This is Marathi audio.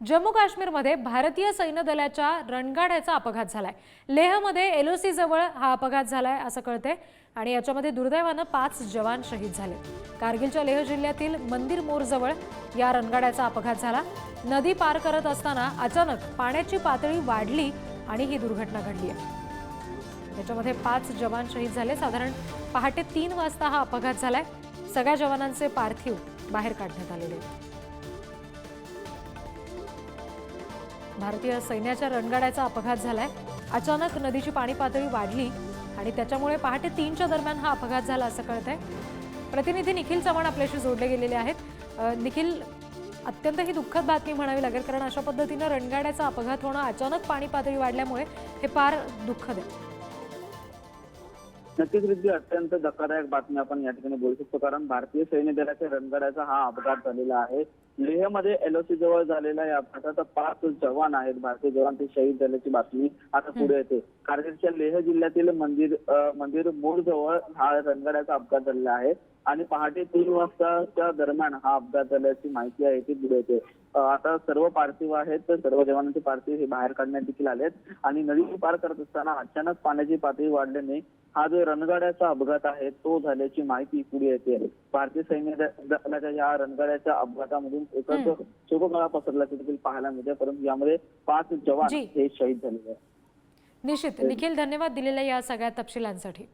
जम्मू काश्मीरमध्ये भारतीय सैन्य दलाच्या रणगाड्याचा अपघात झालाय. लेहमध्ये एलओसी जवळ हा अपघात झालाय असं कळतंय आणि याच्यामध्ये दुर्दैवानं पाच जवान शहीद झाले. कारगिलच्या लेह जिल्ह्यातील मंदिर मोरजवळ या रणगाड्याचा अपघात झाला. नदी पार करत असताना अचानक पाण्याची पातळी वाढली आणि ही दुर्घटना घडली आहे. याच्यामध्ये पाच जवान शहीद झाले. साधारण पहाटे तीन वाजता हा अपघात झालाय. सगळ्या जवानांचे पार्थिव बाहेर काढण्यात आलेले भारतीय सैन्याच्या रणगाड्याचा अपघात झालाय. अचानक नदीची पाणी पातळी वाढली आणि त्याच्यामुळे पहाटे तीनच्या दरम्यान हा अपघात झाला असं कळत आहे प्रतिनिधी निखिल चव्हाण आपल्याशी जोडले गेलेले आहेत. निखिल अत्यंत ही दुःखद बातमी म्हणावी लागेल कारण अशा पद्धतीनं रणगाड्याचा अपघात होणं अचानक पाणी पातळी वाढल्यामुळे हे फार दुःखद आहे. नक्कीच रिद्धी अत्यंत धक्कादायक बातमी आपण या ठिकाणी बोलू शकतो. कारण भारतीय सैन्य दलाच्या रणगाड्याचा हा अपघात झालेला आहे. लेहमध्ये एलओसी जवळ झालेल्या या अपघातात पाच जवान आहेत. भारतीय जवान ते शहीद झाल्याची बातमी आता पुढे येते. कारगिलच्या लेह जिल्ह्यातील मंदिर मंदिर मोड जवळ हा रणगाड्याचा अपघात झालेला आहे. आणि पहाटे तीन वाजताच्या दरम्यान हा अपघात झाल्याची माहिती आहे ती पुढे येते. आता सर्व पार्थिव आहेत. तर सर्व जवानांचे पार्थिव हे बाहेर काढण्यात देखील आलेत. आणि नदी पार करत असताना अचानक पाण्याची पातळी वाढल्याने हा जो रणगाड्याचा अपघात आहे तो झाल्याची माहिती पुढे येते. भारतीय सैन्य दलाच्या या रणगाड्याच्या अपघातामधून एकच शोककळा पसरल्याचे देखील पाहायला मिळते. परंतु यामध्ये पाच जवान. हे शहीद झालेले आहेत. निश्चित. निखिल धन्यवाद दिलेल्या या सगळ्या तपशिलांसाठी.